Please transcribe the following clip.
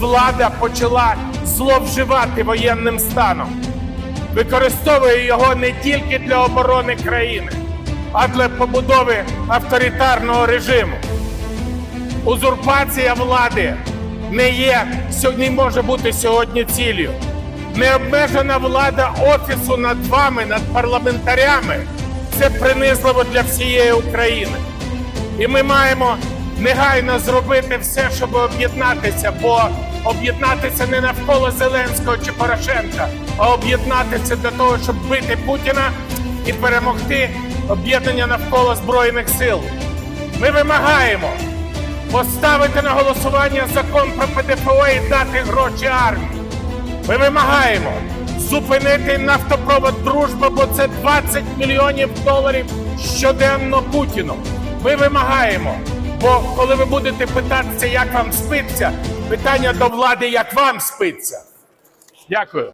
влада почала зловживати воєнним станом, використовує його не тільки для оборони країни, а для побудови авторитарного режиму. Узурпація влади не є не може бути сьогодні ціллю. Необмежена влада офісу над вами, над парламентарями це принизливо для всієї України. І ми маємо негайно зробити все, щоб об'єднатися, бо об'єднатися не навколо Зеленського чи Порошенка, а об'єднатися для того, щоб бити Путіна і перемогти об'єднання навколо Збройних сил. Ми вимагаємо поставити на голосування закон про ПДФО і дати гроші армії. Ми вимагаємо зупинити нафтопровод дружба, бо це 20 мільйонів доларів щоденно Путіну. Ми вимагаємо, бо коли ви будете питатися, як вам спиться, питання до влади, як вам спиться. Дякую.